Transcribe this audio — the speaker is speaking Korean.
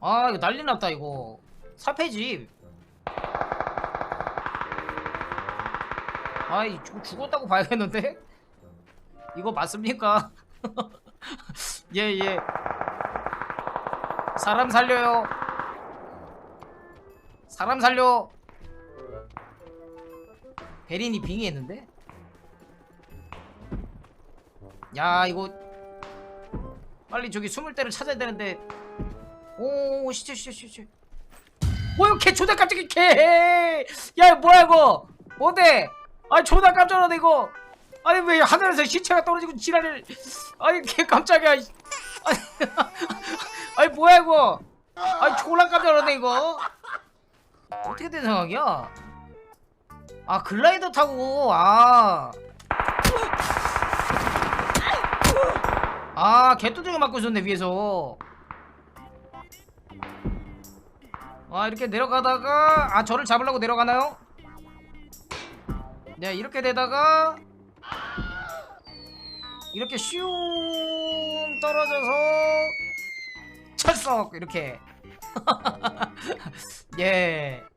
아 이거 난리 났다 이거. 사패지. 아이 죽- 죽었다고 봐야겠는데? 이거 맞습니까? 예예. 사람 살려요. 사람 살려. 베린이 빙의했는데? 야 이거 빨리 저기 숨을 때를 찾아야 되는데 오 시체 시체 시체. 뭐야 개 존나 깜짝이 개야 뭐야 이거? 뭔데? 아니 존나 깜짝 놀랐네 이거. 아니 왜 하늘에서 시체가 떨어지고 지랄을. 아니 개 깜짝이야 아니, 아니 뭐야 이거? 아니 졸라 깜짝 놀랐네 이거. 어떻게 된 상황이야? 아 글라이더 타고 아. 아, 개뚜둥이 맞고 있었네, 위에서. 아, 이렇게 내려가다가, 아, 저를 잡으려고 내려가나요? 네, 이렇게 되다가, 이렇게 슝 떨어져서, 철썩! 이렇게. 예.